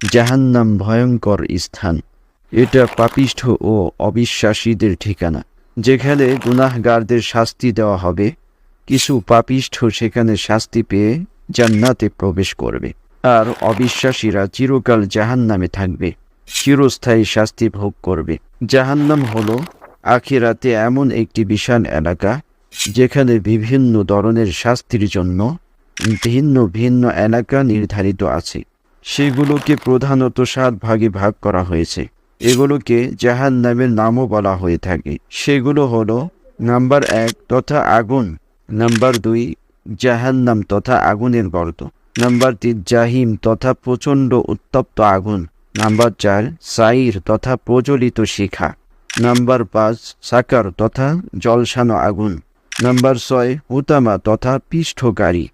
জাহান্নাম ভয়ঙ্কর স্থান। এটা পাপিষ্ঠ ও অবিশ্বাসীদের ঠিকানা। যেখানে গুনাহগারদের শাস্তি দেওয়া হবে, কিছু পাপিষ্ঠ সেখানে শাস্তি পেয়ে জান্নাতে প্রবেশ করবে। আর অবিশ্বাসীরা চিরকাল জাহান্নামে থাকবে, চিরস্থায়ী শাস্তি ভোগ করবে। জাহান্নাম হলো আখিরাতে এমন একটি বিশাল এলাকা, যেখানে বিভিন্ন ধরনের শাস্তির জন্য ভিন্ন ভিন্ন এলাকা নির্ধারিত আছে। সেগুলোকে প্রধানত সাত ভাগে ভাগ করা হয়েছে। এগুলোকে জাহান নামের নামও বলা হয়ে থাকে। সেগুলো হলো, নাম্বার এক তথা আগুন, নাম্বার দুই জাহান্নাম তথা আগুনের গর্ত, নাম্বার তিন জাহিম তথা প্রচণ্ড উত্তপ্ত আগুন, নাম্বার চার সাইর তথা প্রজ্বলিত শিখা, নাম্বার পাঁচ সাকার তথা জলসানো আগুন, নাম্বার ছয় হুতামা তথা পৃষ্ঠকারী।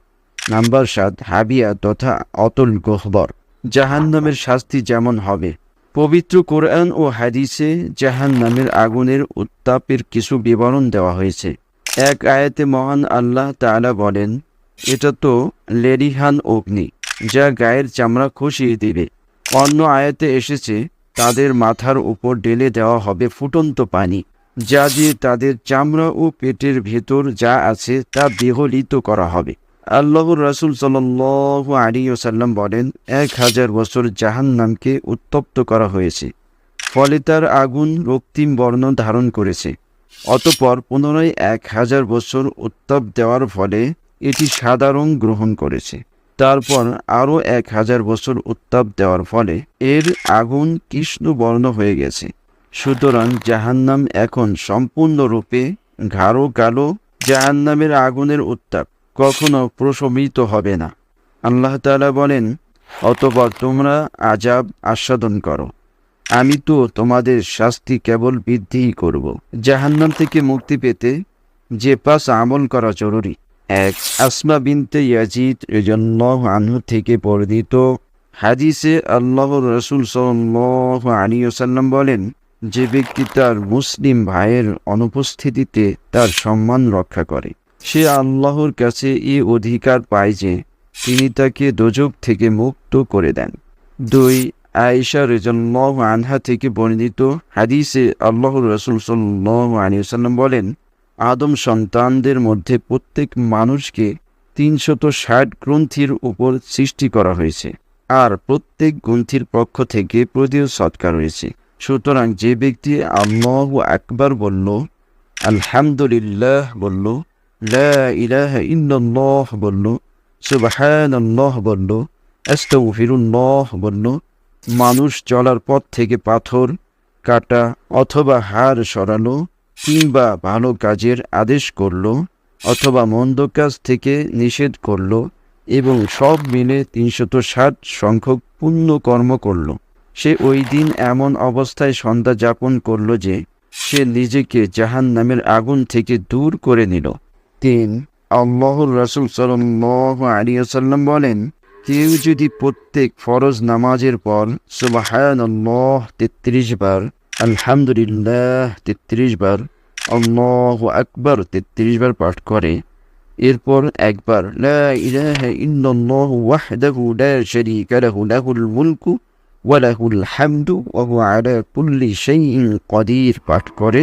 নাম্বার সাত, হাবিয়া তথা অতুল গহ্বর। জাহান্নামের শাস্তি যেমন হবে। পবিত্র কোরআন ও হাদিসে জাহান্নামের আগুনের উত্তাপের কিছু বিবরণ দেওয়া হয়েছে। এক আয়াতে মহান আল্লাহ তাআলা বলেন, এটা তো লেরিহান অগ্নি, যা গায়ের চামড়া খসিয়ে দিবে। অন্য আয়াতে এসেছে, তাদের মাথার উপর ঢেলে দেওয়া হবে ফুটন্ত পানি, যা দিয়ে তাদের চামড়া ও পেটের ভেতর যা আছে তা বিহলিত করা হবে। আল্লাহর রাসুল সাল্লাহ আলী ওসাল্লাম বলেন, এক হাজার বছর জাহান্নামকে উত্তপ্ত করা হয়েছে, ফলে তার আগুন রক্তিম বর্ণ ধারণ করেছে। অতপর পুনরায় এক হাজার বছর উত্তাপ দেওয়ার ফলে এটি সাদা রং গ্রহণ করেছে। তারপর আরও এক হাজার বছর উত্তাপ দেওয়ার ফলে এর আগুন কৃষ্ণ বর্ণ হয়ে গেছে। সুতরাং জাহান্নাম এখন সম্পূর্ণরূপে গাঢ় কালো জাহান্নামের আগুনের উত্তাপ। কখনো প্রশমিত হবে না। আল্লাহ তালা বলেন, অতপর তোমরা আজাব আস্বাদন করো। আমি তো তোমাদের শাস্তি কেবল বৃদ্ধিই করব। জাহান্নাম থেকে মুক্তি পেতে যে পাঁচ আমল করা জরুরি। এক, আসমা বিনতে ইয়াজিদ এজন্য আনহু থেকে বর্ধিত হাদিসে আল্লাহ রসুল সাল্লাহ আলী ওসাল্লাম বলেন, যে ব্যক্তি তার মুসলিম ভাইয়ের অনুপস্থিতিতে তার সম্মান রক্ষা করে। সে আল্লাহর কাছে এ অধিকার পায় যে তিনি তাকে দোজক থেকে মুক্ত করে দেন। দুই, আয়েশা রেজল্লাহ আনহা থেকে বর্ণিত হাদিসে আল্লাহ রসুল আলিয়াল্লাম বলেন, আদম সন্তানদের মধ্যে প্রত্যেক মানুষকে তিনশত ষাট গ্রন্থির উপর সৃষ্টি করা হয়েছে আর প্রত্যেক গ্রন্থির পক্ষ থেকে প্রদীয় সৎকার রয়েছে সুতরাং যে ব্যক্তি আল্লাহ আকবার বলল, আলহামদুলিল্লাহ বলল ইল্লাল্লাহ বলল, সুবহানাল্লাহ বলল, আস্তাগফিরুল্লাহ বলল, মানুষ চলার পথ থেকে পাথর, কাটা অথবা হাড় সরালো কিংবা ভালো কাজের আদেশ করল অথবা মন্দ কাজ থেকে নিষেধ করল এবং সব মিলে তিনশত ষাট সংখ্যক পুণ্য কর্ম করল। সে ওই দিন এমন অবস্থায় সন্ধ্যা যাপন করল যে সে নিজেকে জাহান নামের আগুন থেকে দূর করে নিল। তিন আল্লাহর রাসুল সাল্লাহ আলিয়াল্লাম বলেন, কেউ যদি প্রত্যেক ফরজ নামাজের পর সুবাহান তেত্রিশ বার, আলহামদুলিল্লাহ তেত্রিশ বার, আল্লাহ আকবর তেত্রিশ বার পাঠ করে, এরপর একবার পাঠ করে,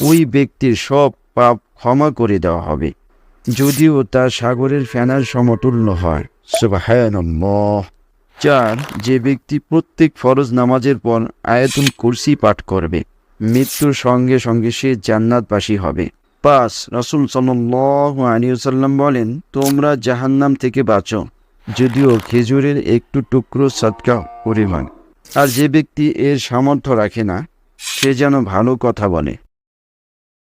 ওই ব্যক্তির সব পাপ ক্ষমা করে দেওয়া হবে। যদিও তা সাগরের ফেনার সমতুল্য হয়। চার, যে ব্যক্তি প্রত্যেক ফরজ নামাজের পর আয়াতুল কুরসি পাঠ করবে, মৃত্যুর সঙ্গে সঙ্গে সে জান্নাতবাসী হবে। পাঁচ, রসুল সাল্লাম বলেন, তোমরা জাহান্নাম থেকে বাঁচো, যদিও খেজুরের একটু টুকরো সৎকা পরিমাণ। আর যে ব্যক্তি এর সামর্থ্য রাখে না, সে যেন ভালো কথা বলে।